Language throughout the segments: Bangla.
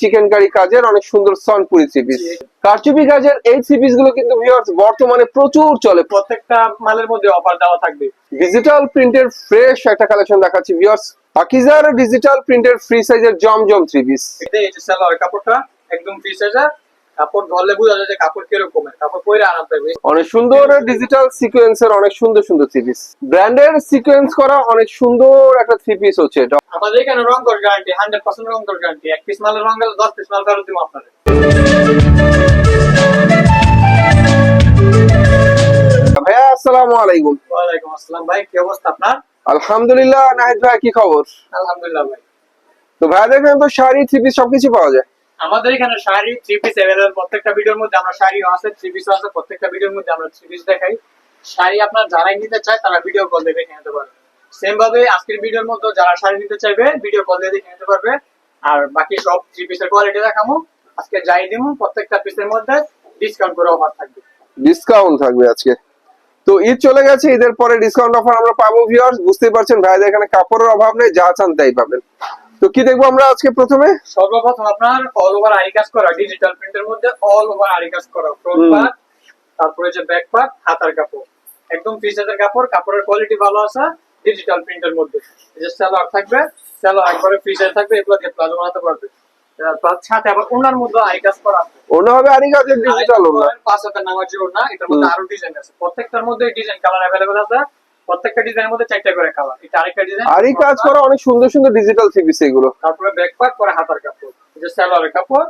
চিকেন কারি কাজের অনেক সুন্দর সনপুরি সিপিস পিস কারচুপি কাজের এই সিপিস পিসগুলো কিন্তু ভিউয়ার্স বর্তমানে প্রচুর চলে। প্রত্যেকটা মালের মধ্যে অফার দেওয়া থাকবে। ডিজিটাল প্রিন্টের ফ্রেশ একটা কালেকশন দেখাচ্ছি ভিউয়ার্স পাকিজার ডিজিটাল প্রিন্টের ফ্রি সাইজের জম থ্রি পিস এটা এই যে সালোয়ার কাপড়টা একদম ফ্রি সাইজের কাপড় ধরলে বোঝা যায় যে কাপড় কাপড় পরে আরাম পাবে। অনেক সুন্দর ডিজিটাল সিকোয়েন্সের অনেক সুন্দর সুন্দর থ্রি পিস ব্র্যান্ডের সিকোয়েন্স করা অনেক সুন্দর একটা থ্রি পিস হচ্ছে। এটা আমাদের এখানে রং কর গ্যারান্টি হান্ড্রেড পার্সেন্ট রং কর গ্যারান্টি এক পিস মালের রং গেলে দশ পিস মাল ফেরত দিব আপনাদের। ভাইয়া আসসালামু আলাইকুম। ওয়ালাইকুম আসসালাম ভাই কি অবস্থা আপনার? আলহামদুলিল্লাহ নাহিদ ভাই কি খবর? আলহামদুলিল্লাহ ভাই। তো ভাইয়াদের এখানে তো শাড়ি থ্রি পিস সবকিছু পাওয়া যায়। আমাদের এখানে শাড়ি থ্রি পিস অ্যাভেলেবল প্রত্যেকটা ভিডিওর মধ্যে আমরা শাড়িও আছে থ্রি পিসও আছে, প্রত্যেকটা ভিডিওর মধ্যে আমরা থ্রি পিস দেখাই। শাড়ি আপনার যারাই নিতে চায়, তারা ভিডিও কল দিয়ে দেখে নিতে পারবে। সেম ভাবে আজকের ভিডিওর মধ্যে যারা শাড়ি নিতে চাইবে ভিডিও কল দিয়ে দেখে নিতে পারবে। আর বাকি সব থ্রি পিসের কোয়ালিটি দেখামো। আজকে যাই দিব প্রত্যেকটা পিসের মধ্যে ডিসকাউন্ট করে অফার থাকবে। ডিসকাউন্ট থাকবে আজকে। তো ঈদ চলে গেছে, ঈদের পরে ডিসকাউন্ট অফার আমরা পাবো ভিউয়ার্স বুঝতেই পারছেন, ভাইদের এখানে কাপড়ের অভাব নেই, যা চান তাই পাবেন। তো কি দেখব আমরা আজকে প্রথমে? সর্বপ্রথম আপনার অল ওভার আরি কাজ করা ডিজিটাল প্রিন্টের মধ্যে অল ওভার আরি কাজ করা ফ্রন্ট পার্ট তারপরে যে ব্যাক পার্ট হাতার কাপড়। একদম ফিচারের কাপড় কাপড়ের কোয়ালিটি ভালো আছে ডিজিটাল প্রিন্টের মধ্যে। যে সালোয়ার থাকবে সালোয়ার একবারে ফিচার থাকবে এগুলো দিয়ে প্লাজো বানাতে পারবে। সাথে আবার ওনার মধ্যে আরি কাজ করা আছে। অন্য হবে আরি কাজের ডিজিটাল ওনা পাঁচ হাজার নামাজি ওনা এটার মধ্যে আরও ডিজাইন আছে। প্রত্যেকটার মধ্যে ডিজাইন কালার অ্যাভেলেবেল আছে। প্রত্যেকটা ডিজাইনের মধ্যে চারটা করে কালার এটা আরেকটা ডিজাইন আরি কাজ করা অনেক সুন্দর সুন্দর ডিজিটাল থ্রি পিস এগুলো। তারপরে ব্যাক পার্ট পরে হাতার কাপড়। সালোয়ারের কাপড়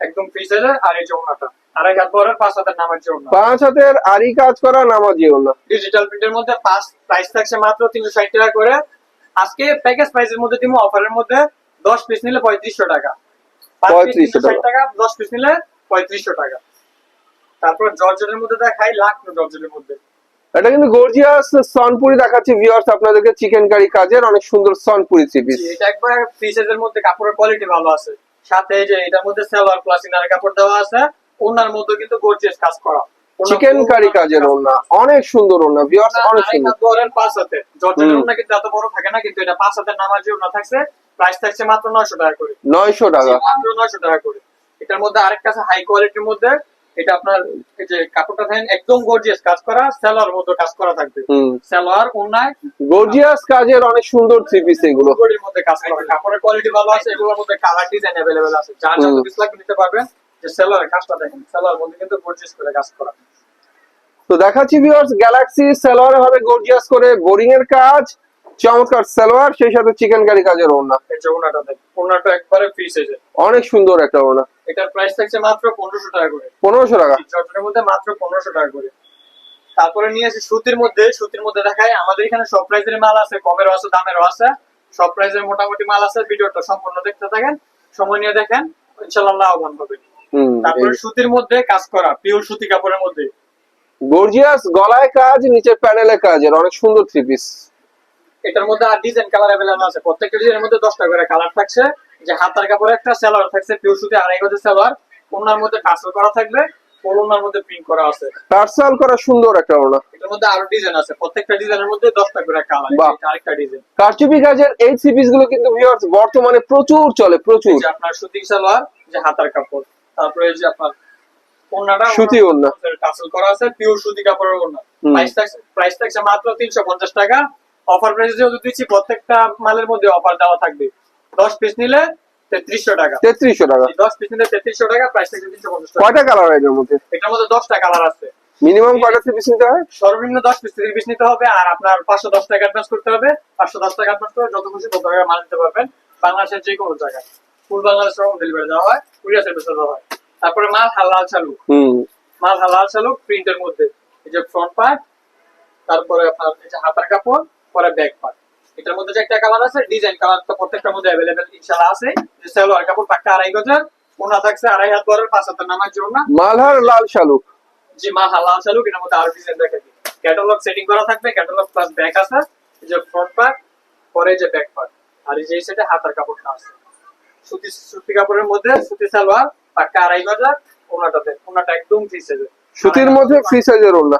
একদম ফ্রি সাইজের আর এই যে ওনাটা আড়াই হাত বড় পাঁচ হাতের নামার যে পাঁচ হাতের আরি কাজ করা নামাজি ওনা ডিজিটাল প্রিন্টের মধ্যে পাঁচ প্রাইস থাকছে মাত্র তিনশো ষাট টাকা করে। আজকে প্যাকেজ প্রাইসের মধ্যে দিব অফারের মধ্যে দশ পিস নিলে পঁয়ত্রিশশো টাকা। পাঁচ পিস 3500 তিনশো ষাট টাকা। দশ পিস নিলে পঁয়ত্রিশশো টাকা। তারপর জর্জেটের মধ্যে দেখাই লাখ জর্জেটের মধ্যে। এটা কিন্তু গর্জিয়াস সনপুরি দেখাচ্ছি ভিউয়ার্স আপনাদেরকে চিকেন কারি কাজের অনেক সুন্দর সনপুরি থ্রি পিস এটা একবার সাইজের মধ্যে কাপড়ের কোয়ালিটি ভালো আছে। সাথে এই যে এটার মধ্যে সালোয়ার প্লাস ইনার কাপড় দেওয়া আছে ওনার মধ্যে কিন্তু গর্জিয়াস কাজ করা। চিকেন কারি কাজের ওনা অনেক সুন্দর ওনা ভিউয়ার্স অনেক সুন্দর। বহরের পাঁচ হাতে। হুম। ওনা কিন্তু এত বড় থাকে না কিন্তু এটা পাঁচ হাতের নামাজি ওনা থাকছে প্রাইস থাকছে মাত্র নয়শো টাকা করে। নয়শো টাকা। মাত্র নয়শো টাকা করে। এটার মধ্যে আরেকটা আছে হাই কোয়ালিটির মধ্যে এটা আপনার যে কাপড়টা থাকেন একদম গর্জিয়াস কাজ করা সেলোয়ার মধ্যে কাজ করা থাকবে। ওনায় গর্জিয়াস কাজের অনেক সুন্দর থ্রি পিস এগুলো। বডির মধ্যে কাজ করা কাপড়ের কোয়ালিটি ভালো আছে এগুলোর মধ্যে কালার ডিজাইন আছে। যার যত পিস লাগবে নিতে পারবেন যে সেলোয়ারের কাজটা দেখেন সেলোয়ার মধ্যে কিন্তু গর্জিয়াস করে কাজ করা। তো দেখাচ্ছি ভিউয়ার্স গ্যালাক্সি সালোয়ারে হবে গর্জিয়াস করে বোরিং এর কাজ চমৎকার সালোয়ার সেই সাথে চিকেন কারি কাজের ওনা এই যে দেখেন একবারে ফ্রি সাইজের অনেক সুন্দর একটা ওনা এটার প্রাইস থাকছে মাত্র পনেরোশো টাকা করে। পনেরোশো টাকা? জর্জেটের মধ্যে মাত্র পনেরোশো টাকা করে। তারপরে নিয়ে আসি সুতির মধ্যে। সুতির মধ্যে দেখায় আমাদের এখানে সব প্রাইজের মাল আছে কমেরও আছে দামেরও আছে। সব প্রাইজের মোটামুটি মাল আছে। ভিডিওটা সম্পূর্ণ দেখতে থাকেন। সময় নিয়ে দেখেন ইনশাল্লাহ লাভবান হবে তারপরে সুতির মধ্যে কাজ করা পিওর সুতি কাপড়ের মধ্যে। গর্জিয়াস গলায় কাজ নিচে প্যানেলে কাজের অনেক সুন্দর থ্রি পিস এটার মধ্যে আর ডিজাইন কালার অ্যাভেলেবল আছে। প্রত্যেকটা ডিজাইনের মধ্যে দশটা করে কালার থাকছে। যে হাতার কাপড়ে একটা সেলোয়ার থাকছে পিওর সুতি আড়াই গজের সেলোয়ার ওনার মধ্যে টাসেল করা থাকবে ওনার মধ্যে প্রিন্ট করা আছে। করা সুন্দর একটা ওনা এটার মধ্যে আরও ডিজাইন আছে প্রত্যেকটা ডিজাইনের মধ্যে করে কালার। আরেকটা ডিজাইন কারচুপি কাজের এই গুলো কিন্তু ভিউয়ার্স বর্তমানে প্রচুর চলে প্রচুর। যে আপনার সুতি সালোয়ার যে হাতার কাপড় তারপরে এই যে আপনার ওন্নাটা সুতি। টাসেল করা আছে পিওর সুতি কাপড়ের হুম। প্রাইস থাকছে প্রাইস থাকছে মাত্র তিনশো পঞ্চাশ টাকা। অফার প্রাইসে যেহেতু দিচ্ছি প্রত্যেকটা মালের মধ্যে অফার দেওয়া থাকবে। দশ পিস নিলে তেত্রিশশো টাকা। তেত্রিশশো টাকা। দশ পিস নিলে তেত্রিশশো টাকা প্রাইস তিনশো পঞ্চাশ টাকা। কয়টা কালার এটার মধ্যে? এটার মধ্যে দশটা কালার আছে। মিনিমাম কয়টা থ্রি পিস নিতে হয়? সর্বনিম্ন দশ পিস থেকে পিস নিতে হবে আর আপনার পাঁচশো দশ টাকা অ্যাডভান্স করতে হবে। পাঁচশো দশ টাকা অ্যাডভান্স করে যত খুশি তত টাকা মাল নিতে পারবেন। বাংলাদেশের যে কোনো জায়গায়। ফুল হোম ডেলিভারি দেওয়া হয় কুরিয়ার সার্ভিস দেওয়া হয়। তারপরে মাল হালাল চালু। হুম। মাল হালাল চালু প্রিন্টের মধ্যে। এই যে ফ্রন্ট পার্ট তারপরে আপনার এই যে হাতার কাপড় পরে ব্যাক পার্ট এটার মধ্যে যে একটা কালার আছে ডিজাইন কালার তো প্রত্যেকটার মধ্যে অ্যাভেলেবেল ইনশাআল্লাহ আছে। যে সালোয়ার কাপড় পাক্কা আড়াই গজার ওনা থাকছে আড়াই হাত বরের পাঁচ হাতের নামার জন্য। মালহার লাল শালুক। যে মাল হালাল চালু এটার মধ্যে আরও ডিজাইন দেখা ক্যাটালগ সেটিং করা থাকবে ক্যাটালগ প্লাস ব্যাক আছে যে ফ্রন্ট পার্ট পরে যে ব্যাক পার্ট আর এই যে সাইডে হাতার কাপড়টা আছে। সুতি সুতি কাপড়ের মধ্যে সুতি সালোয়ার পাক্কা আড়াই গজার ওনাটাতে ওনাটা একদম ফ্রি সাইজের সুতির মধ্যে ফ্রি সাইজের ওনা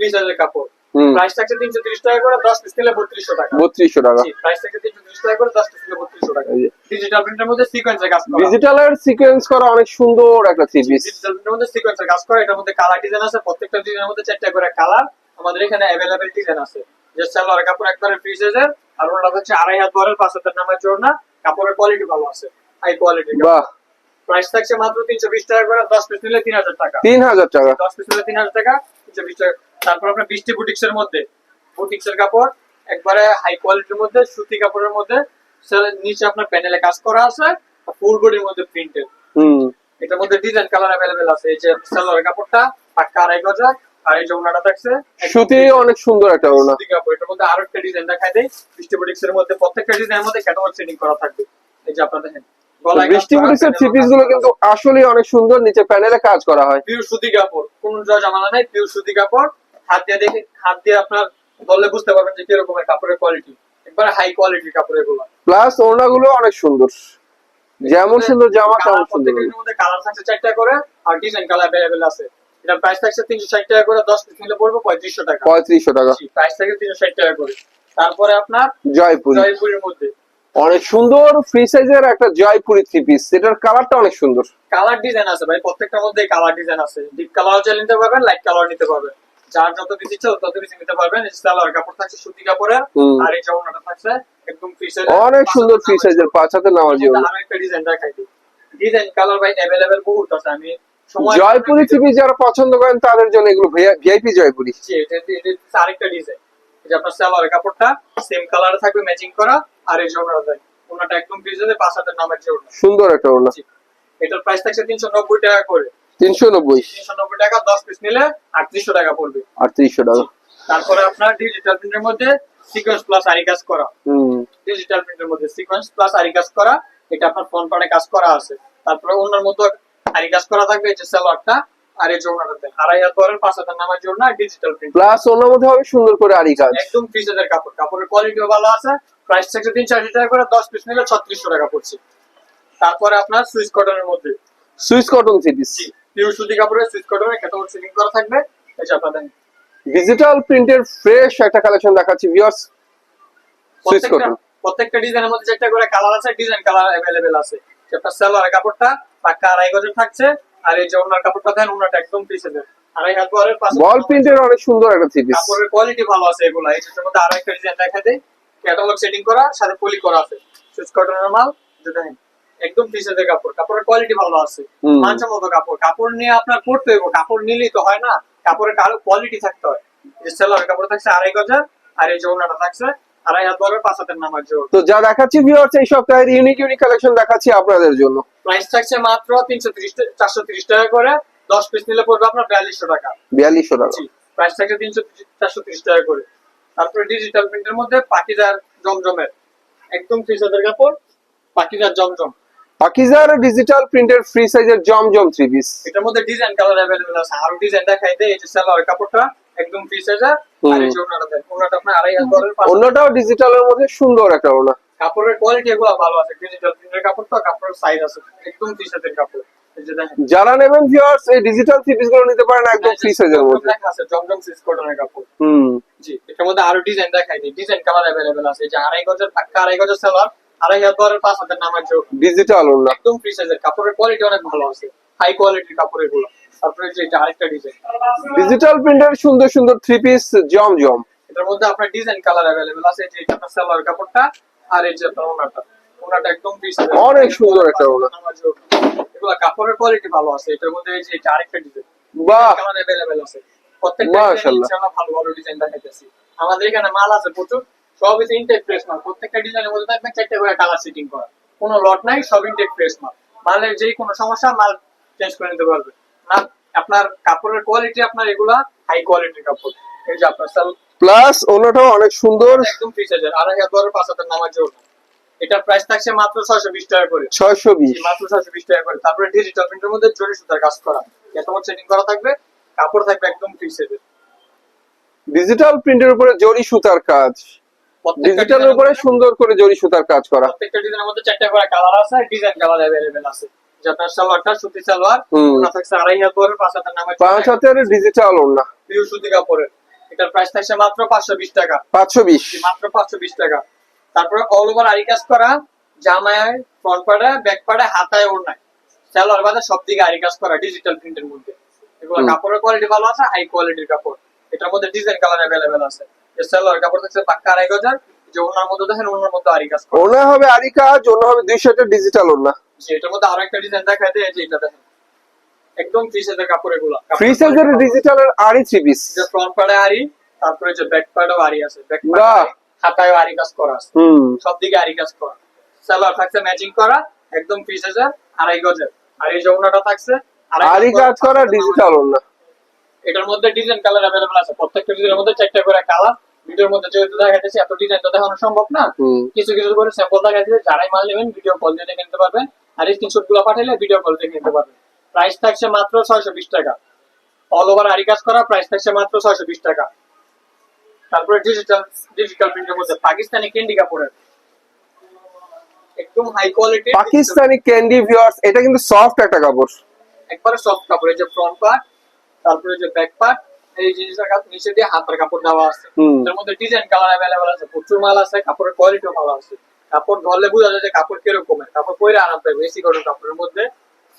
ফ্রি সাইজের কাপড়। প্রাইস থাকছে তিনশো তিরিশ টাকা করে দশ পিস নিলে বত্রিশশো টাকা। বত্রিশশো টাকা। প্রাইস থাকছে তিনশো তিরিশ টাকা করে দশ পিস নিলে বত্রিশশো টাকা। ডিজিটাল প্রিন্টের মধ্যে সিকোয়েন্সের কাজ করা। ডিজিটালের সিকোয়েন্স করা অনেক সুন্দর একটা থ্রি পিস ডিজিটাল প্রিন্টের মধ্যে সিকোয়েন্সের কাজ করা এটার মধ্যে কালার ডিজাইন আছে প্রত্যেকটা ডিজাইনের মধ্যে চারটা করে কালার আমাদের এখানে অ্যাভেলেবেল ডিজাইন আছে। যে সালোয়ার কাপড় একবারে ফ্রি সাইজের আর ওটা হচ্ছে আড়াই হাত বরের পাঁচ হাতের নামের জন্য কাপড়ের কোয়ালিটি ভালো আছে হাই কোয়ালিটি বাহ। প্রাইস থাকছে মাত্র তিনশো বিশ টাকা করে দশ পিস নিলে তিন হাজার টাকা। তিন হাজার টাকা। দশ পিস নিলে তিন হাজার টাকা তিনশো বিশ টাকা তারপর আপনার বৃষ্টি বুটিক্স এর মধ্যে বুটিক্স এর কাপড় একবারে হাই কোয়ালিটির মধ্যে সুতি কাপড়ের মধ্যে নিচে আপনার প্যানেলে কাজ করা আছে ফুল বডির মধ্যে প্রিন্টেড হুম। এটার মধ্যে ডিজাইন কালার অ্যাভেলেবেল আছে এই যে সালোয়ার কাপড়টা পাক্কা আড়াই গজা আর এই যে ওনাটা থাকছে সুতি অনেক সুন্দর একটা ওনা সুতি কাপড় এটার মধ্যে আরও একটা ডিজাইন দেখাই দেয় বৃষ্টি বুটিক্স এর মধ্যে প্রত্যেকটা ডিজাইনের মধ্যে ক্যাটালগ সেটিং করা থাকবে। এই যে আপনারা দেখেন বৃষ্টি করা, থ্রি পিসগুলো কিন্তু আসলে অনেক সুন্দর নিচে প্যানেলে কাজ করা হয়। পিওর সুতি কাপড় কোন জয় জামালা নাই পিওর সুতি কাপড় হাত দিয়ে দেখে হাত দিয়ে আপনার ধরলে বুঝতে পারবেন যে কীরকম কাপড়ের কোয়ালিটি একবার হাই কোয়ালিটির কাপড় এগুলো। প্লাস ওনা গুলো অনেক সুন্দর। যেমন সুন্দর জামা তেমন সুন্দর মধ্যে কালার থাকছে চারটা করে আর ডিজাইন কালার অ্যাভেলেবেল আছে। এটা প্রাইস থাকছে তিনশো ষাট টাকা করে দশ পিস নিলে পড়বে পঁয়ত্রিশশো টাকা। পঁয়ত্রিশশো টাকা। প্রাইস থাকে তিনশো ষাট টাকা করে। তারপরে আপনার জয়পুরি। জয়পুরের মধ্যে। অনেক সুন্দর ফ্রি সাইজের একটা জয়পুরি থ্রি পিস এটার কালারটা অনেক সুন্দর। কালার ডিজাইন আছে ভাই প্রত্যেকটার মধ্যে কালার ডিজাইন আছে। ডিপ কালার চাইলে নিতে পারবেন লাইট কালার নিতে পারবেন। যার যত পিস ইচ্ছে তত পিস নিতে পারবেন এই সালোয়ার কাপড় থাকছে সুতি কাপড়ের হুম। আর এই জামাটা থাকছে একদম ফ্রি সাইজ অনেক সুন্দর ফ্রি সাইজের পাঁচ হাতে নেওয়ার জন্য আর একটা ডিজাইন দেখাই দিই ডিজাইন কালার ভাই अवेलेबल বহুত আছে আমি সময় জয়পুরি থ্রি পিস যারা পছন্দ করেন তাদের জন্য এগুলো ভিআইপি জয়পুরি জি, এটা এটা- এটা হচ্ছে আরেকটা ডিজাইন এই যে আপনার সালোয়ার কাপড়টা সেম কালারে থাকবে ম্যাচিং করা আর এই জামাটা দেয় ওনাটা একদম ফ্রি সাইজে পাঁচ হাতের নামের জন্য সুন্দর একটা ওনা এটার প্রাইস থাকছে তিনশো নব্বই টাকা করে তিনশো নব্বই। টাকা দশ পিস নিলে আটত্রিশশো টাকা পড়বে। আর তিনশো টাকা। তারপরে আপনার ডিজিটাল প্রিন্টের মধ্যে সিকোয়েন্স প্লাস আরি কাজ করা ডিজিটাল প্রিন্টের মধ্যে সিকোয়েন্স প্লাস আরি কাজ করা এটা আপনার ফ্রন্ট পার্টে কাজ করা আছে। তারপরে অন্যের মধ্যে আরি কাজ করা থাকবে যে সালোয়ারটা আর এই জোড়াটাতে আড়াই হাত ধরেন পাঁচ হাজার নামার জন্য ডিজিটাল প্রিন্ট প্লাস ওনার মধ্যে হবে সুন্দর করে আরি কাজ একদম ফ্রিজের কাপড় কাপড়ের কোয়ালিটিও ভালো আছে। প্রাইস থাকছে তিনশো আশি টাকা করে দশ পিস নিলে ছত্রিশশো টাকা পড়ছে। তারপরে আপনার সুইচ কটনের মধ্যে। Swiss cotton three piece pure সুতি কাপড়ের সুইচ কটনের ক্যাটালগ সেটিং করা থাকবে এই যে আপনাদের ডিজিটাল প্রিন্টের ফ্রেশ একটা কালেকশন দেখাচ্ছি ভিউয়ার্স সুইস প্রত্যেকটা কটন প্রত্যেকটা ডিজাইনের মধ্যে যেটা করে কালার আছে ডিজাইন কালার अवेलेबल আছে যেটা সালোয়ার কাপড়টা পাক্কা আড়াই গজের থাকছে আর এই যে ওনার কাপড়টা দেন ওনাটা একদম পিসে দেন আড়াই হাত বরের পাশে বল প্রিন্টের অনেক সুন্দর একটা থ্রি পিস কাপড়ের কোয়ালিটি ভালো আছে এগুলা এই যেটার মধ্যে আরো একটা ডিজাইন দেখা দেয় ক্যাটালগ সেটিং করা সাথে পলি করা আছে সুইচ কটনের মাল যেটা দেখেন, একদম পিসেদের কাপড়। কাপড়ের কোয়ালিটি ভালো আছে। মানসম্মত মতো কাপড়। কাপড় নিয়ে আপনার পড়তে হবে কাপড় নিলেই তো হয় না। কাপড়ের কারও কোয়ালিটি থাকতে হয়। সেলার কাপড় থাকছে আড়াই আর এই থাকছে আড়াই হাত বরের পাঁচ হাতের নামার জোর তো যা দেখাচ্ছি ভিউয়ার্স এই সপ্তাহের ইউনিক ইউনিক কালেকশন দেখাচ্ছি আপনাদের জন্য। প্রাইস থাকছে মাত্র তিনশো ত্রিশ চারশো ত্রিশ টাকা করে। দশ পিস নিলে পড়বে আপনার বিয়াল্লিশশো টাকা। বিয়াল্লিশশো টাকা। প্রাইস থাকছে তিনশো চারশো ত্রিশ টাকা করে। তারপরে ডিজিটাল প্রিন্টের মধ্যে পাকিজার জমজমের। একদম ত্রিশ হাজার কাপড় পাকিজার জমজম। পাকিজার ডিজিটাল প্রিন্টের ফ্রি সাইজের জমজম থ্রি পিস এটার মধ্যে ডিজাইন কালার অ্যাভেলেবল আছে। আরও ডিজাইন দেখাই দেয় এই যে সালোয়ার কাপড়টা একদম ফ্রি সাইজার আর এই ওনাটা দেন ওনাটা আপনার আড়াই হাত অন্যটাও ডিজিটালের মধ্যে সুন্দর একটা ওনা। কাপড়ের কোয়ালিটি এগুলো ভালো আছে। ডিজিটাল প্রিন্টের কাপড় তো কাপড়ের সাইজ আছে। একদম ত্রিশ হাজার কাপড়। যারা নেবেন ভিউয়ার্স এই ডিজিটাল থ্রি পিসগুলো নিতে পারেন একদম ফ্রি সাইজের মধ্যে। আছে জমজম সিস কটনের কাপড়। হুম। জি এটার মধ্যে আরও ডিজাইন দেখাই দিই। ডিজাইন কালার অ্যাভেলেবল আছে। এই যে আড়াই গজের পাক্কা আড়াই গজের সালোয়ার আড়াই হাত পাঁচ হাতের নামার জোর ডিজিটাল ওনা একদম ফ্রি সাইজের কাপড়ের কোয়ালিটি অনেক ভালো আছে। হাই কোয়ালিটির কাপড় এগুলো তারপরে যে এটা আরেকটা ডিজাইন ডিজিটাল প্রিন্টের সুন্দর সুন্দর থ্রি পিস জমজম। এটার মধ্যে আপনার ডিজাইন কালার অ্যাভেলেবল আছে। যে আপনার সালোয়ার কাপড়টা আর এই যে আপনার ওনাটা। ওনাটা একদম ফ্রি সাইজের অনেক সুন্দর একটা। এগুলো কাপড়ের কোয়ালিটি ভালো আছে। এটার মধ্যে এই যে এটা আরেকটা ডিজাইন বাহ! কালার আছে। প্রত্যেকটা ভালো ভালো ডিজাইন দেখাইতেছি। আমাদের এখানে মাল আছে প্রচুর। সব হচ্ছে ইনটেক মাল। প্রত্যেকটা ডিজাইনের মধ্যে থাকবে চারটে করে কালার সেটিং করা। কোনো লট নাই সব ইনটেক মাল। মালের যেই কোনো সমস্যা মাল চেঞ্জ করে নিতে পারবে। না আপনার কাপড়ের কোয়ালিটি আপনার এগুলা হাই কোয়ালিটির কাপড়। এই যে আপনার সাল প্লাস ওনাটাও অনেক সুন্দর। একদম ফ্রি সাইজের আড়াই হাজার পাঁচ হাজার নামার জন্য। এটার প্রাইস থাকছে মাত্র ছয়শো বিশ টাকা করে। ছয়শো বিশ। মাত্র ছয়শো বিশ টাকা করে। তারপরে ডিজিটাল প্রিন্টের মধ্যে জরি সুতার কাজ করা। এত সেটিং করা থাকবে। কাপড় থাকবে একদম ফ্রি ডিজিটাল প্রিন্টের উপরে জরি সুতার কাজ। ডিজিটালের ডিজাইনের উপরে সুন্দর করে জরি সুতার কাজ করা। প্রত্যেকটা ডিজাইনের মধ্যে চারটা করে কালার আছে ডিজাইন কালার অ্যাভেলেবেল আছে। সালোয়ারটা সুতি সালোয়ার আড়াই হাত পাঁচ হাতের নামে পাঁচ হাতের ডিজিটাল ওনা পিওর সুতি কাপড়ের। এটার প্রাইস থাকছে মাত্র পাঁচশো বিশ টাকা। পাঁচশো বিশ। মাত্র পাঁচশো বিশ টাকা। তারপরে অল ওভার আরি কাজ করা জামায় ফ্রন্ট পাড়ে ব্যাক পাড়ে হাতায় ওড়নায় সালোয়ার বাদে সব দিকে আরি কাজ করা ডিজিটাল প্রিন্টের মধ্যে। এগুলো কাপড়ের কোয়ালিটি ভালো আছে হাই কোয়ালিটির কাপড়। এটার মধ্যে ডিজাইন কালার অ্যাভেলেবেল আছে। যে সালোয়ার কাপড় থাকছে পাক্কা আড়াই গজার যে ওনার মধ্যে দেখেন ওনার মধ্যে আরি কাজ ওনা হবে আরি কাজ ওনা হবে দুইশো ডিজিটাল ওনা যে এটার মধ্যে আরও একটা ডিজাইন দেখা দেয় যে এটা দেখেন। একদম ফ্রি সাইজের কাপড় এগুলো। ফ্রি সাইজের ডিজিটালের আরি থ্রি পিস যে ফ্রন্ট পাড়ে আরি তারপরে যে ব্যাক পাড়েও আরি আছে। ব্যাক বাহ। পাড়ে হাতায়ও আরি কাজ করা আছে। হুম। সব দিকে আরি কাজ করা। সালোয়ার থাকছে ম্যাচিং করা একদম ফ্রি সাইজের আড়াই গজের। আর এই যমুনাটা থাকছে আড়াই আরি কাজ করা ডিজিটাল ওনা এটার মধ্যে ডিজাইন কালার অ্যাভেলেবল আছে। প্রত্যেকটা ডিজাইনের মধ্যে চারটা করে কালার ভিডিওর মধ্যে যেহেতু দেখা যাচ্ছে এত ডিজাইন তো দেখানো সম্ভব না। কিছু কিছু করে স্যাম্পল দেখা যাচ্ছে যারাই মাল নেবেন ভিডিও কল দিয়ে দেখে নিতে পারবেন আর স্ক্রিনশটগুলো পাঠাইলে ভিডিও কল দেখে নিতে পারবেন প্রাইস থাকছে মাত্র ছয়শো বিশ টাকা। অল ওভার আরি কাজ করা প্রাইস থাকছে মাত্র ছয়শো বিশ টাকা। তারপরে ডিজিটাল ডিজিটাল প্রিন্টের মধ্যে পাকিস্তানি ক্যান্ডি কাপড়ের। একদম high quality Pakistani candy viewers এটা কিন্তু সফট একটা কাপড়। একবারে সফট কাপড় এই যে ফ্রন্ট পার্ট তারপরে যে ব্যাক পার্ট এই জিনিসটা নিচে দিয়ে হাতের কাপড় দেওয়া আছে। এর মধ্যে ডিজাইন কালার অ্যাভেলেবল আছে প্রচুর মাল আছে কাপড়ের কোয়ালিটিও ভালো আছে। কাপড় ধরলে বোঝা যায় যে কাপড় কিরকমের কাপড় পরে আরাম পাবে এসি কটন কাপড়ের মধ্যে।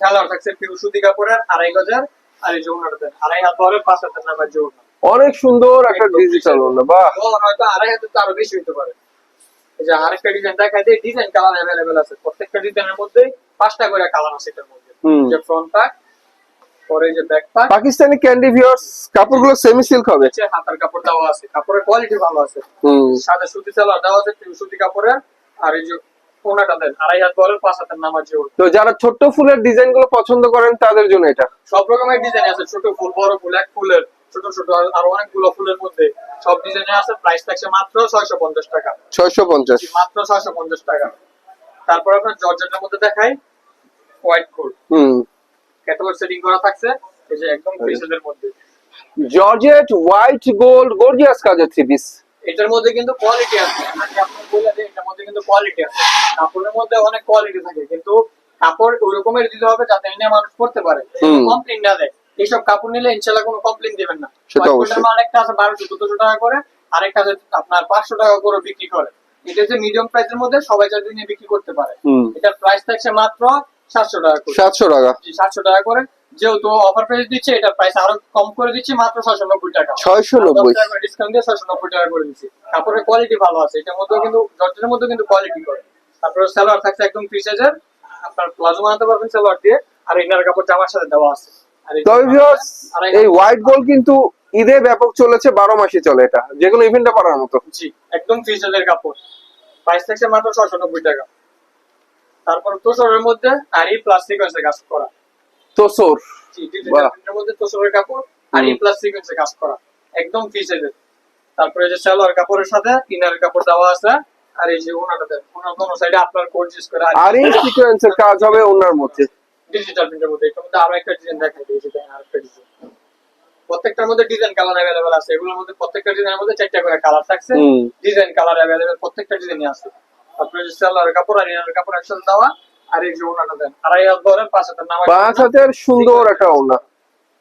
সালোয়ার থাকছে পিউ সুতি কাপড়ের আড়াই গজার আর এই দেন আড়াই হাত ধরে পাঁচ হাতের নামার যৌনা। অনেক সুন্দর একটা ডিজিটাল। ওনা বাহ। হয়তো আড়াই হাতে তো আরও বেশি হতে পারে। এই যে আরেকটা ডিজাইন দেখা দিয়ে ডিজাইন কালার অ্যাভেলেবেল আছে। প্রত্যেকটা ডিজাইনের মধ্যে পাঁচটা করে কালার আছে এটার মধ্যে। যে ফ্রন্ট পার্ট পরে যে ব্যাক পাকিস্তানি ক্যান্ডি ভিউয়ার্স কাপড়গুলো সেমি সিল্ক হবে। নিচে হাতার কাপড় দেওয়া আছে। কাপড়ের কোয়ালিটি ভালো আছে। হুম। সাদা সুতি সালোয়ার দেওয়া আছে সুতি কাপড়ের। আর এই যে। তো যারা ছোট্ট ফুলের ডিজাইনগুলো পছন্দ করেন তাদের জন্য এটা। সব রকমের ডিজাইন আছে ছোট ফুল বড় ফুল এক ফুলের ছোট ছোট আর- অনেকগুলো ফুলের মধ্যে সব ডিজাইনে আছে। প্রাইস থাকছে মাত্র ছয়শো পঞ্চাশ টাকা। ছয়শো পঞ্চাশ। মাত্র ছয়শো পঞ্চাশ টাকা। তারপর আপনার জর্জেটের মধ্যে দেখাই হোয়াইট গোল্ড হুম। ক্যাটাগরি সেটিং করা থাকছে এই যে একদম পিসের মধ্যে। জর্জেট হোয়াইট গোল্ড গর্জিয়াস কাজের থ্রি পিস এটার মধ্যে কিন্তু কোয়ালিটি আছে। আমি আপনাকে বলে দিই এটার মধ্যে কিন্তু কোয়ালিটি আছে। কাপড়ের মধ্যে অনেক কোয়ালিটি থাকে কিন্তু কাপড় ওই রকমের দিতে হবে যাতে এনে মানুষ পড়তে পারে। কমপ্লেন না দেয়। এইসব কাপড় নিলে ইনশাল্লাহ কোনো কমপ্লেন দিবেন না। মাল একটা আছে বারোশো চোদ্দশো টাকা করে। আরেকটা আছে আপনার পাঁচশো টাকা করে বিক্রি করে। এটা যে মিডিয়াম প্রাইসের মধ্যে সবাই চাইলে নিয়ে বিক্রি করতে পারে। এটার প্রাইস থাকছে মাত্র সাতশো টাকা করে। সাতশো টাকা। সাতশো টাকা করে। যেহেতু অফার প্রাইস দিচ্ছে এটার প্রাইস আরও কম করে দিচ্ছি মাত্র ছয়শো নব্বই টাকা। ছয়শো নব্বই। ডিসকাউন্ট দিয়ে ছয়শো নব্বই টাকা করে দিচ্ছি। কাপড়ের কোয়ালিটি ভালো আছে এটার মধ্যেও কিন্তু জর্জের মধ্যে কিন্তু কোয়ালিটি করে। তারপরে সালোয়ার থাকছে একদম আপনার প্লাজো বানাতে পারবেন সালোয়ার দিয়ে আর ইনার কাপড় জামার সাথে দেওয়া আছে। আর এই হোয়াইট গোল্ড কিন্তু ঈদে ব্যাপক চলেছে বারো মাসে চলে এটা। যেগুলো কোনো ইভেন্টে পরার মতো। জি একদম ফ্রি সাইজের কাপড়। প্রাইস থাকছে মাত্র ছয়শো নব্বই টাকা। তারপর তোষরের মধ্যে আর এই প্লাস্টিক আছে কাজ করা। তোসর জি। মধ্যে তোষরের কাপড় আর এই। প্লাস্টিক আছে কাজ করা। একদম ফ্রি সাইজের তারপরে যে সালোয়ার কাপড়ের সাথে ইনার কাপড় দেওয়া আছে আর এই যে ওনাটা দেন ওনার দোনো সাইডে আপনার কোড ইউজ করে আর এই সিকোয়েন্সের কাজ হবে ওনার মধ্যে। ডিজিটাল প্রিন্টের মধ্যে। এটার মধ্যে আরও একটা ডিজাইন দেখাই দিয়েছি ডিজাইন প্রত্যেকটার মধ্যে ডিজাইন কালার অ্যাভেলেবেল আছে। এগুলোর মধ্যে প্রত্যেকটা ডিজাইনের মধ্যে চারটা করে কালার থাকছে। ডিজাইন কালার অ্যাভেলেবেল প্রত্যেকটা ডিজাইনই আছে। তারপরে যে কাপড় আর ইনার কাপড় একসাথে দেওয়া আর এই যে ওনাটা দেন। আড়াই হাত ধরেন পাঁচ হাতের নামা পাঁচ হাতের সুন্দর একটা ওনা।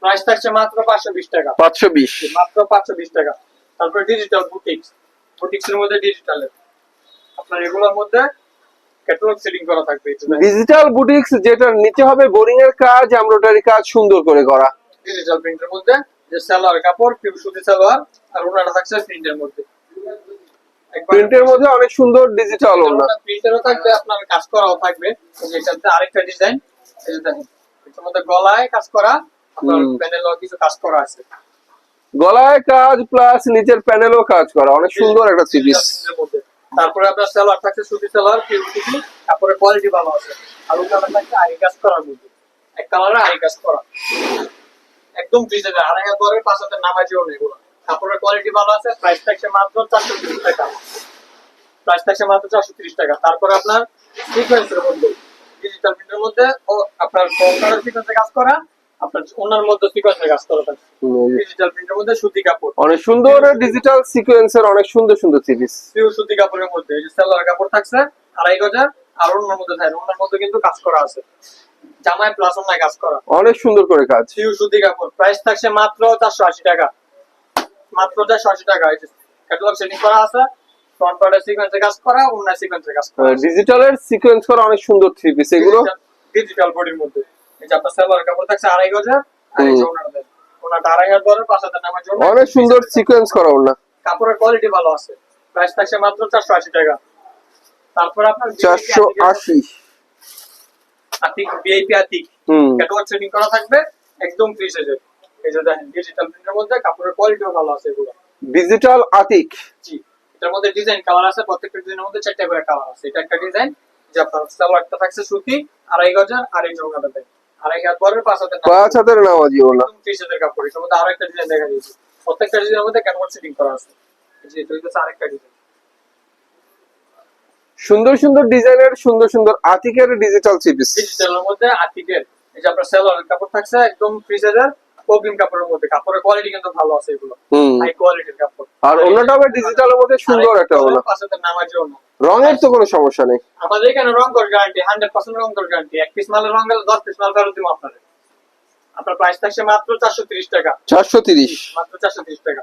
প্রাইস থাকছে মাত্র পাঁচশো বিশ টাকা। পাঁচশো বিশ। মাত্র পাঁচশো বিশ টাকা। তারপরে ডিজিটাল বুটিক্স বুটিক্স এর মধ্যে ডিজিটালের আপনার এগুলোর মধ্যে ক্যাটালগ সেটিং করা থাকবে ডিজিটাল বুটিক্স যেটার নিচে হবে বোরিং এর কাজ এমব্রয়ডারি কাজ সুন্দর করে করা। ডিজিটাল প্রিন্টের মধ্যে যে সালোয়ার কাপড় পিউ সুতি সালোয়ার আর ওনাটা থাকছে প্রিন্টের মধ্যে। প্রিন্টের মধ্যে অনেক সুন্দর ডিজিটাল প্রিন্টেরও থাকবে আপনার কাজ করাও থাকবে। এটাতে আরেকটা ডিজাইন এই দেখেন এটার মধ্যে গলায় কাজ করা আপনার প্যানেলও কিছু কাজ করা আছে। গলায় কাজ প্লাস নিচের প্যানেলও কাজ করা অনেক সুন্দর একটা থ্রি পিস মধ্যে। তারপরে আপনার সালোয়ার থাকছে সুতি সালোয়ার পিউ তারপরে কোয়ালিটি ভালো আছে। আর ওখানে থাকছে আরি কাজ করার মধ্যে। এক কালারে আরি কাজ করা। একদম ডিজাইন আড়াই হাত পাঁচ হাতের নামাজিও নেই এগুলো। কাপড়ের কোয়ালিটি ভালো আছে প্রাইস থাকছে মাত্র চারশো তিরিশ টাকা। প্রাইস থাকছে মাত্র চারশো তিরিশ টাকা। তারপরে আপনার সিকোয়েন্সের মধ্যে ডিজিটাল প্রিন্টের মধ্যে ও আপনার ফ্রন্টারের সিকোয়েন্সে কাজ করা আপনার ওনার মধ্যে সিকোয়েন্সে কাজ করা ডিজিটাল প্রিন্টের মধ্যে সুতি কাপড়। অনেক সুন্দর ডিজিটাল সিকোয়েন্সের অনেক সুন্দর সুন্দর পিওর সুতি কাপড়ের মধ্যে এই যে সালোয়ার কাপড় থাকছে আড়াই আর ওনার মধ্যে থাকে ওনার মধ্যে কিন্তু কাজ করা আছে। জামায় প্লাস ওনায় কাজ করা। অনেক সুন্দর করে কাজ। পিওর সুতি কাপড় প্রাইস থাকছে মাত্র চারশো আশি টাকা। মাত্র চারশো আশি টাকা ক্যাটালগ সেটিং করা আছে ফ্রন্ট পার্টের সিকোয়েন্সে কাজ করা অন্য সিকোয়েন্সে কাজ করা। ডিজিটালের সিকোয়েন্স করা অনেক সুন্দর থ্রি পিস এগুলো? ডিজিটাল বডির মধ্যে। এই যে আপনার সালোয়ার কাপড় থাকছে আড়াই গজের আর এই ওনাটা ওনাটা আড়াই হাত বড় পাঁচ হাজার নামার জন্য অনেক সুন্দর সিকোয়েন্স করা ওনা কাপড়ের কোয়ালিটি ভালো আছে। প্রাইস থাকছে মাত্র চারশো আশি টাকা। তারপর আপনার চারশো আশি। আতিক ভিআইপি আতিক হুম। ক্যাটালগ সেটিং করা থাকবে একদম ফ্রি সাইজের এই যে দেখেন ডিজিটাল প্রিন্টের মধ্যে কাপড়ের কোয়ালিটিও ভালো আছে এগুলো। ডিজিটাল আতিক। জি এটার মধ্যে ডিজাইন কালার আছে প্রত্যেকটা ডিজাইনের মধ্যে চারটা করে কালার আছে। এটা একটা ডিজাইন যে আপনার সালোয়ারটা থাকছে সুতি আড়াই গজা আর এই আড়াই হাত বরের পাঁচ হাতের পাঁচ হাতের নামাজি ফ্রি সাইজের কাপড় এটার মধ্যে আরও একটা ডিজাইন দেখা দিয়েছি। প্রত্যেকটা ডিজাইনের মধ্যে ক্যাটালগ সেটিং করা আছে। যে এটা হচ্ছে আরেকটা ডিজাইন সুন্দর সুন্দর ডিজাইনের সুন্দর সুন্দর আতিকের ডিজিটাল থ্রি পিস ডিজিটালের মধ্যে আর্টিকেল এই যে আপনার সালোয়ারের কাপড় থাকছে একদম ফ্রি প্রবলেম কাপড়ের মধ্যে। কাপড়ের কোয়ালিটি কিন্তু ভালো আছে এগুলো। হাই কোয়ালিটির কাপড়। আর ওনাটা আবার ডিজিটালের মধ্যে সুন্দর একটা পাঁচ হাতের নামার জন্য। রঙের তো কোনো সমস্যা নেই। আমাদের এখানে রং কর গ্যারান্টি হান্ড্রেড পার্সেন্ট রং কর গ্যারান্টি এক পিস মালের রং গেলে দশ পিস মাল ফেরত দিব আপনাদের। আপনার প্রাইস থাকছে মাত্র চারশো তিরিশ টাকা। চারশো তিরিশ। মাত্র চারশো তিরিশ টাকা।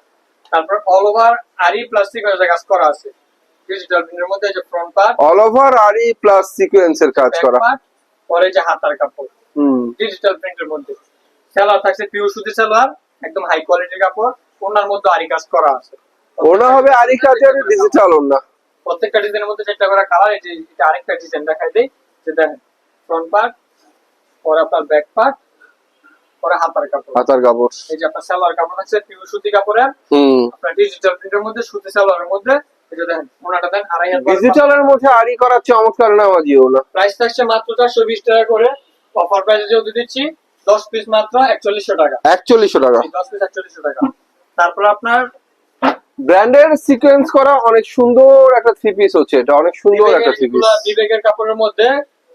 তারপর অল ওভার আরি প্লাস্টিক কাজ করা আছে। ডিজিটাল প্রিন্টের মধ্যে যে front part all over aari plus সিকোয়েন্সের কাজ করা। পরে যে হাতার কাপড়। হুম। ডিজিটাল প্রিন্টের মধ্যে। সালোয়ার থাকছে পিওর সুতি সালোয়ার একদম হাই কোয়ালিটির কাপড় ওনার মধ্যে আরি কাজ করা আছে। ওনা হবে আরি কাজের ডিজিটাল ওনা। প্রত্যেকটা ডিজাইনের মধ্যে চারটা করে কালার এই যে এটা আরেকটা ডিজাইন দেখাই দেই যে দেখেন ফ্রন্ট পার্ট পরে আপনার ব্যাক পার্ট পরে হাতার কাপড়। হাতার কাপড়। এই যে আপনার সালোয়ার কাপড় আছে পিওর সুতি কাপড়ের হুম। আপনার ডিজিটাল প্রিন্টের মধ্যে সুতি সালোয়ারের মধ্যে ডিজিটালের মধ্যে করার চমৎকার ওনা। প্রাইস থাকছে মাত্র চারশো বিশ টাকা করে। অফার প্রাইসে যেহেতু দিচ্ছি দশ পিস মাত্র একচল্লিশশো টাকা। একচল্লিশশো টাকা। দশ পিস একচল্লিশশো টাকা। তারপর আপনার ব্র্যান্ডের সিকোয়েন্স করা অনেক সুন্দর একটা থ্রি পিস হচ্ছে এটা অনেক সুন্দর একটা থ্রি পিস বিবেকের কাপড়ের মধ্যে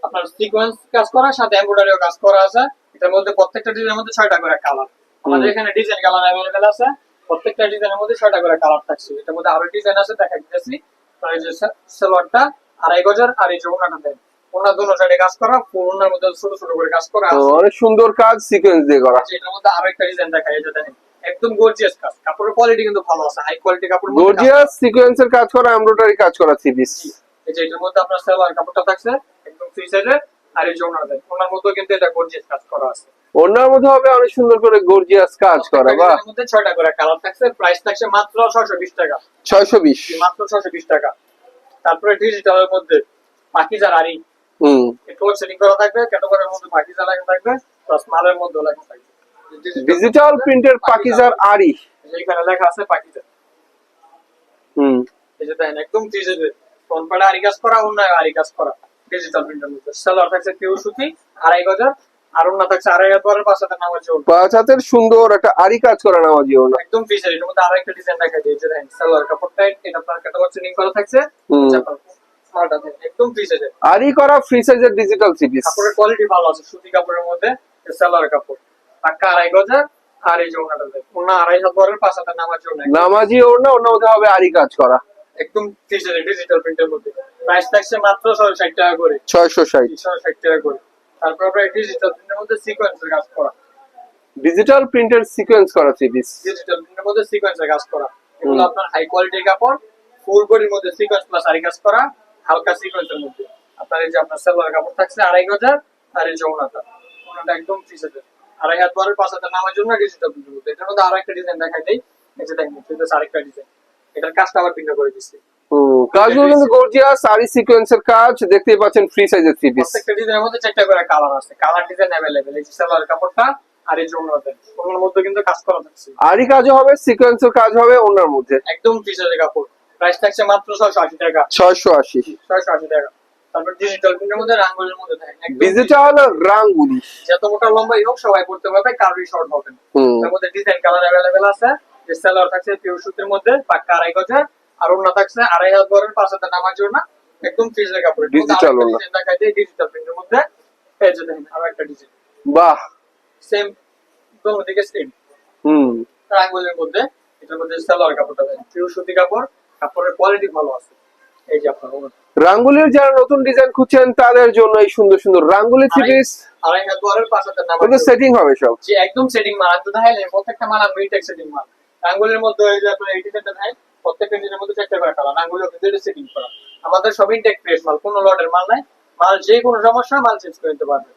আপনার সিকোয়েন্স কাজ করা সাথে এমব্রয়ডারিও কাজ করা আছে। এটার মধ্যে প্রত্যেকটা ডিজাইনের মধ্যে ছয়টা করে কালার আমাদের এখানে ডিজাইন কালার অ্যাভেলেবেল আছে। প্রত্যেকটা ডিজাইনের মধ্যে ছয়টা করে কালার থাকছে। এটার মধ্যে আরও ডিজাইন আছে দেখা দিতেছি। আর এই যে সালোয়ারটা আড়াই গজার আর এই যে ওনাটা দেন ওনার দুটো সাইডে কাজ করা ওনার মধ্যে ছোট ছোট করে কাজ করা অনেক সুন্দর কাজ সিকোয়েন্স দিয়ে করা। এটার মধ্যে আরও ডিজাইন দেখা এই দেখেন। একদম গর্জিয়াস কাজ। কাপড়ের কোয়ালিটি কিন্তু ভালো আছে হাই কোয়ালিটি কাপড় গর্জিয়াস সিকোয়েন্সের কাজ করা এমব্রয়ডারি কাজ করা থ্রি পিস এই যে এটার মধ্যে আপনার সালোয়ার কাপড়টা থাকছে একদম ফ্রি সাইজের আর এই যে ওনার ওনার মধ্যে কিন্তু এটা গর্জিয়াস কাজ করা আছে। ওনার মধ্যে হবে অনেক সুন্দর করে গর্জিয়াস কাজ করা বা মধ্যে ছয়টা করে কালার থাকছে প্রাইস থাকছে মাত্র ছয়শো বিশ টাকা। ছয়শো বিশ। মাত্র ছয়শো বিশ টাকা। তারপরে ডিজিটালের মধ্যে পাকিজার আরি হুম। একটু সেটিং করা থাকবে ক্যাটাগরির মধ্যে পাকিজা লাগা থাকবে প্লাস মালের মধ্যে লাগা থাকবে। ডিজিটাল প্রিন্টের পাকিজার আরি এইখানে লেখা আছে পাকিজা। হুম। এই যে দেখেন একদম ডিজিটাল ফ্রন্ট পার্টে আরি কাজ করা অন্য আরি কাজ করা ডিজিটাল প্রিন্টের মধ্যে। সালোয়ার থাকছে পিওর সুতি আড়াই গজার আর অন্য থাকছে আড়াই হাজার পাঁচ হাজার নাম ওড়না। পাঁচ হাতের সুন্দর একটা আরি কাজ করা নামাজি একদম ফিচার এটার মধ্যে আরও একটা ডিজাইন দেখা যায় দেখেন সালোয়ার কাপড়টা এটা আপনার ক্যাটালগ সেটিং করা থাকছে। হুম। মালটা একদম করা ফ্রি সাইজের ডিজিটাল থ্রি পিস কাপড়ের কোয়ালিটি ভালো আছে সুতি কাপড়ের মধ্যে সালোয়ার কাপড়। পাক্কা আড়াই আর এই যে ওনাটা ওনা আড়াই পাঁচ। নামাজি ওনা। মধ্যে হবে কাজ করা। একদম ফিচার ডিজিটাল প্রিন্টের মধ্যে। প্রাইস থাকছে মাত্র ষাট টাকা করে। ছয়শো ষাট। ছয় ষাট টাকা করে। তারপর ডিজিটাল প্রিন্টের মধ্যে সিকোয়েন্সের কাজ করা। ডিজিটাল প্রিন্টের সিকোয়েন্স করা থ্রি পিস ডিজিটাল প্রিন্টের মধ্যে সিকোয়েন্সের কাজ করা। এগুলো আপনার হাই কোয়ালিটির কাপড় ফুল বডির মধ্যে সিকোয়েন্স প্লাস আরি কাজ করা। হালকা সিকোয়েন্সের মধ্যে আপনার এই যে আপনার সালোয়ার কাপড় থাকছে আড়াই গজার আর এই ওনাটা একদম আড়াই হাত পরের পাঁচ হাতের নামার জন্য ডিজিটাল প্রিন্টের মধ্যে এটার মধ্যে আরও একটা ডিজাইন দেখাই দেই। এই যে দেখেন এটা আরেকটা ডিজাইন এটার কাজটা আবার ভিন্ন করে দিচ্ছি। কাজগুলো কিন্তু গর্জিয়াস আরি সিকোয়েন্সের কাজ দেখতেই পাচ্ছেন ফ্রি সাইজের থ্রি পিস প্রত্যেকটা ডিজাইনের মধ্যে চারটা করে কালার আছে। কালার ডিজাইন এই সালোয়ার কাপড়টা আর এই ওনার মধ্যে কিন্তু কাজ করা থাকছে। আরি কাজও হবে সিকোয়েন্সের কাজ হবে ওনার মধ্যে। একদম ফিচারের কাপড়। প্রাইস থাকছে মাত্র ছয়শো আশি টাকা। ছয়শো আশি। ছয়শো আশি টাকা। তারপর ডিজিটাল প্রিন্টের মধ্যে রাঙ্গুলির মধ্যে থাকে ডিজিটাল রাঙ্গুলি যত মোটা লম্বাই হোক সবাই করতে পারবে কারোরই শর্ট হবে। না এর মধ্যে ডিজাইন কালার অ্যাভেলেবেল আছে। যে থাকছে পিওর সুতির মধ্যে পাক্কা আড়াই গজের আর ওনা থাকছে আড়াই হাজার বরের হাজার নামার জন্য একদম ফিচারের কাপড় Digital ওড়না। দেখাই দিয়ে ডিজিটাল প্রিন্টের মধ্যে। এই যে দেখেন আরও একটা ডিজাইন বাহ। সেম দোনো দিকে সেম হুম। রাঙ্গুলির মধ্যে এটার মধ্যে সালোয়ার কাপড়টা দেখেন পিওর সুতি কাপড়। কাপড়ের কোয়ালিটি ভালো আছে। এই যে আপনার রাঙ্গুলির যারা নতুন ডিজাইন খুঁজছেন তাদের জন্য এই সুন্দর সুন্দর রাঙ্গুলি থ্রি পিস আড়াই বরের পাঁচ কিন্তু সেটিং হবে সব। যে একদম সেটিং মাল। তো দেখাইলে প্রত্যেকটা মাল আমি মিটেক সেটিং মাল। আঙ্গুলের মধ্যে যে আপনার এই ডিজাইনটা থাকে প্রত্যেকটা ডিজাইনের মধ্যে চারটা করে কালার কিন্তু সেটিং করা। আমাদের সব ইনটেক ফ্রেশ মাল কোনো লটের মাল নাই। মাল যে কোনো সমস্যা মাল চেঞ্জ করে নিতে পারবে।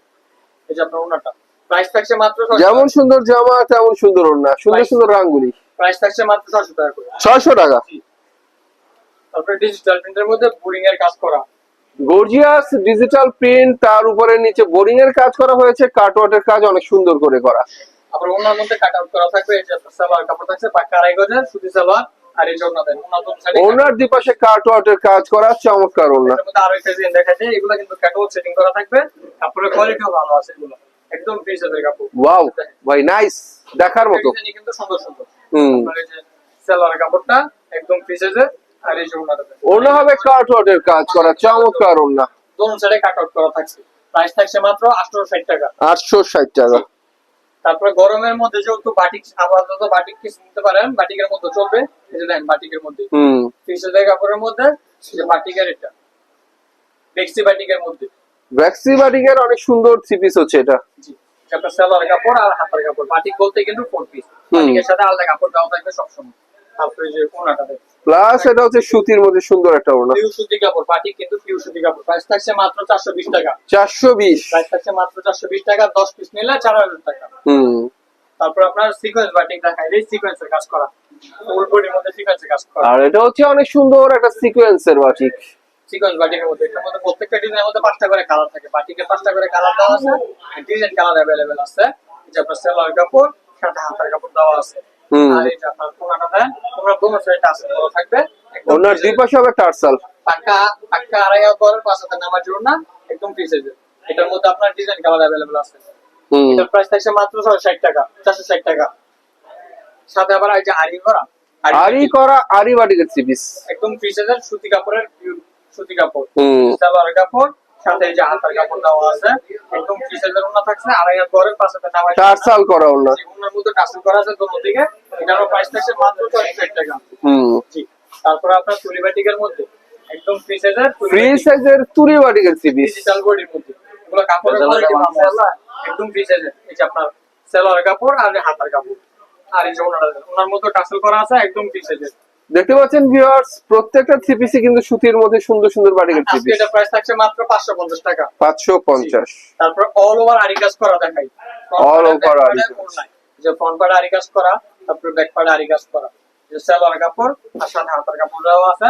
এই যে আপনার ওনাটা প্রাইস থাকছে মাত্র যেমন সুন্দর জামা তেমন সুন্দর ওড়না। সুন্দর সুন্দর রাঙ্গুলি। প্রাইস থাকছে মাত্র ছশো টাকা করে। ছয়শো টাকা। তারপরে ডিজিটাল প্রিন্টের মধ্যে বোরিং এর কাজ করা। গর্জিয়াস ডিজিটাল প্রিন্ট তার উপরে নিচে বোরিং এর কাজ করা হয়েছে কাটওয়ার্টের কাজ অনেক সুন্দর করে করা। আবার ওনার মধ্যে কাট আউট করা থাকবে এই যে সালোয়ার কাপড় থাকছে পাক্কা আড়াই গজের সুতি সালোয়ার আর এই যে ওনাদের ওনার দুটো সাইডে ওনার দুপাশে কাটওয়ার্টের কাজ করা চমৎকার ওড়না। এটার মধ্যে আরও একটা ডিজাইন দেখা যায় এগুলো কিন্তু সেটিং করা থাকবে কাপড়ের কোয়ালিটিও ভালো আছে এগুলো। একদম কাপড়। ওয়াও ভাই নাইস দেখার মতো। কিন্তু সুন্দর সুন্দর। হুম। সালোয়ার কাপড়টা একদম আর এই যে ওনাটা ওড়না হবে কাটওয়ার্টের কাজ করা চমৎকার দোনো সাইডে কাট আউট করা থাকছে। প্রাইস থাকছে মাত্র 860 টাকা। আটশো ষাট টাকা। তারপরে গরমের মধ্যে যেহেতু বাটিক আপাতত বাটিক নিতে পারেন বাটিকের মধ্যে চলবে এই যে দেখেন বাটিকের মধ্যে। হুম। কাপড়ের মধ্যে যে বাটিকের এটা। বেক্সি বাটিকের মধ্যে। বাটিকের অনেক সুন্দর থ্রি পিস হচ্ছে এটা। জি একটা সালোয়ার কাপড় আর হাতার কাপড়। বাটিক বলতে কিন্তু ফোর পিস। বাটিকের সাথে আলাদা কাপড় দেওয়া থাকবে সবসময়। তারপরে যে কোনাটা প্লাস এটা হচ্ছে সুতির মধ্যে সুন্দর একটা ওড়না। পিউ সুতি কাপড় বাটিক কিন্তু পিউ সুতি কাপড়। প্রাইস থাকছে মাত্র চারশো বিশ টাকা। চারশো বিশ। প্রাইস থাকছে মাত্র চারশো বিশ টাকা দশ পিস নিলে চার হাজার টাকা। হুম। তারপর আপনার সিকোয়েন্স বাটিক দেখায় এই সিকোয়েন্সের কাজ করা। ফুল বডির মধ্যে সিকোয়েন্সের কাজ করা। আর এটা হচ্ছে অনেক সুন্দর একটা সিকোয়েন্সের বাটিক সিকোয়েন্স বাটিকের মধ্যে এটার মধ্যে প্রত্যেকটা ডিজাইনের মধ্যে পাঁচটা করে কালার থাকে। বাটিকের পাঁচটা করে কালার দেওয়া আছে ডিজাইন কালার অ্যাভেলেবেল আছে। যে আপনার সেলার কাপড় সাথে হাতার কাপড় দেওয়া আছে। আর এই আপনার কোনাটা দেন কোনার দোনো সাইড আছে বড় থাকবে। ওনার দুই পাশে হবে টার্সাল আড়াই হাজার পাঁচ হাজার নামার জন্য না একদম এটার মধ্যে আপনার ডিজাইন কালার অ্যাভেলেবেল আছে। হুম। এটার প্রাইস থাকছে মাত্র ষাট টাকা চারশো ষাট টাকা। সাথে আবার এই যে আরি করা আরি করা আরি পিস একদম ফ্রি সাইজের সুতি কাপড়ের সুতি কাপড়। সালোয়ার কাপড় সাথে এই যে হাতার কাপড় দেওয়া আছে একদম ফ্রি সাইজের ওনা থাকছে পরের পাঁচ হাজার টার্সাল করা ওড়না। ওনার মধ্যে টাসেল করা আছে দোনো দিকে এটারও প্রাইস থাকছে মাত্র ছয়শো ষাট টাকা। হুম। জি তারপরে আপনার চুলি বাটিকের মধ্যে একদম ফ্রি সাইজের ফ্রি সাইজের তুরি বাটিকের ডিজিটাল বডির মধ্যে। এগুলো কাপড়ের কোয়ালিটি একদম ফ্রি সাইজের এই যে আপনার সালোয়ার কাপড় আর হাতার কাপড়। আর এই যে ওনার ওনার মধ্যে টাসেল করা আছে একদম ফ্রি সাইজের দেখতে পাচ্ছেন ভিউয়ার্স প্রত্যেকটা থ্রি পিসে কিন্তু সুতির মধ্যে সুন্দর সুন্দর বাটিকের থ্রি পিস এটা প্রাইস থাকছে মাত্র পাঁচশো পঞ্চাশ টাকা। পাঁচশো পঞ্চাশ। তারপর অল ওভার আরি কাজ করা দেখাই। All over আরি কাজ। যে ফ্রন্ট পাড়ে আরি কাজ করা তারপর ব্যাক পাড়ে আরি কাজ করা। যে সালোয়ার কাপড় আর সাথে হাতার কাপড় দেওয়া আছে।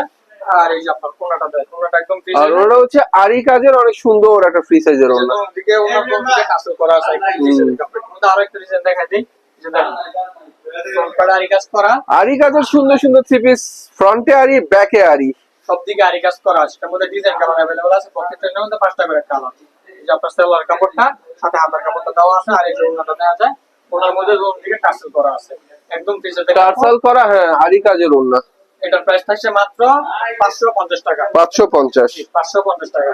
আর এই যে আপনার কোনাটা দেয় কোনাটা একদম ফ্রি আর ওটা হচ্ছে আরি কাজের অনেক সুন্দর একটা ফ্রি সাইজের ওড়না। দিকে কোন দিকে কাসল করা আছে একদম ডিজাইন দেখাই দিই। যে দেখেন। আরি কাজ করা। কাজের সুন্দর সুন্দর থ্রি পিস ফ্রন্টে আরি ব্যাকে আরি। সব দিকে আরি কাজ করা আছে। তার মধ্যে ডিজাইন কালার অ্যাভেলেবল আছে। প্রত্যেকটার মধ্যে পাঁচটা করে কালার যে আপনার সালোয়ার কাপড়টা সাথে হাতার কাপড়টা দেওয়া আছে আর এই যে ওনাটা দেওয়া যায়। ওনার মধ্যে দোন দিকে টাসেল করা আছে। একদম পিছে টার্সাল করা হ্যাঁ আরি কাজের ওড়না। এটার প্রাইস থাকছে মাত্র পাঁচশো পঞ্চাশ টাকা। পাঁচশো পঞ্চাশ। পাঁচশো পঞ্চাশ টাকা।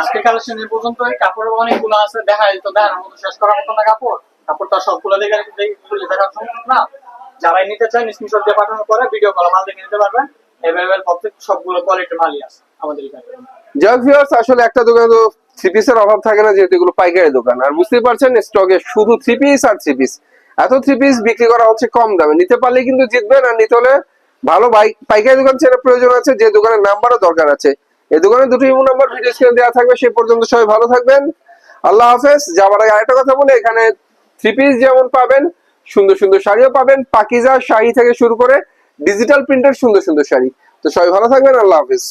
আজকে কালেকশন এই পর্যন্ত এই কাপড়ের অনেকগুলো আছে। দেখা যেত দেখানোর মতো শেষ করার মতো না কাপড়। সবগুলো খুলে দেখার সম্ভব না। নিতে স্ক্রিনশট দিয়ে পাঠানোর পরে ভিডিও কল মাল দেখে নিতে পারবেন। প্রত্যেক সবগুলো কোয়ালিটির মালই আছে আমাদের এখানে। আসলে একটা দোকানে তো থ্রি পিসের অভাব থাকে না, যেহেতু এগুলো পাইকারি দোকান। আর বুঝতেই পারছেন স্টকে শুধু থ্রি পিস আর থ্রি পিস এত থ্রি পিস বিক্রি করা হচ্ছে কম দামে। নিতে পারলে কিন্তু জিতবেন, আর নিতে হলে ভালো পাইকারি দোকান চেনার প্রয়োজন আছে, যে দোকানের নাম্বারও দরকার আছে। এই দোকানে দুটো ইমো নাম্বার ভিডিও স্ক্রিনে দেওয়া থাকবে সেই পর্যন্ত সবাই ভালো থাকবেন। আল্লাহ হাফেজ যাওয়ার আগে আরেকটা কথা বলে, এখানে থ্রি পিস যেমন পাবেন, সুন্দর সুন্দর শাড়িও পাবেন, পাকিজা শাড়ি থেকে শুরু করে ডিজিটাল প্রিন্টের সুন্দর সুন্দর শাড়ি। তো সবাই ভালো থাকবেন, আল্লাহ হাফেজ।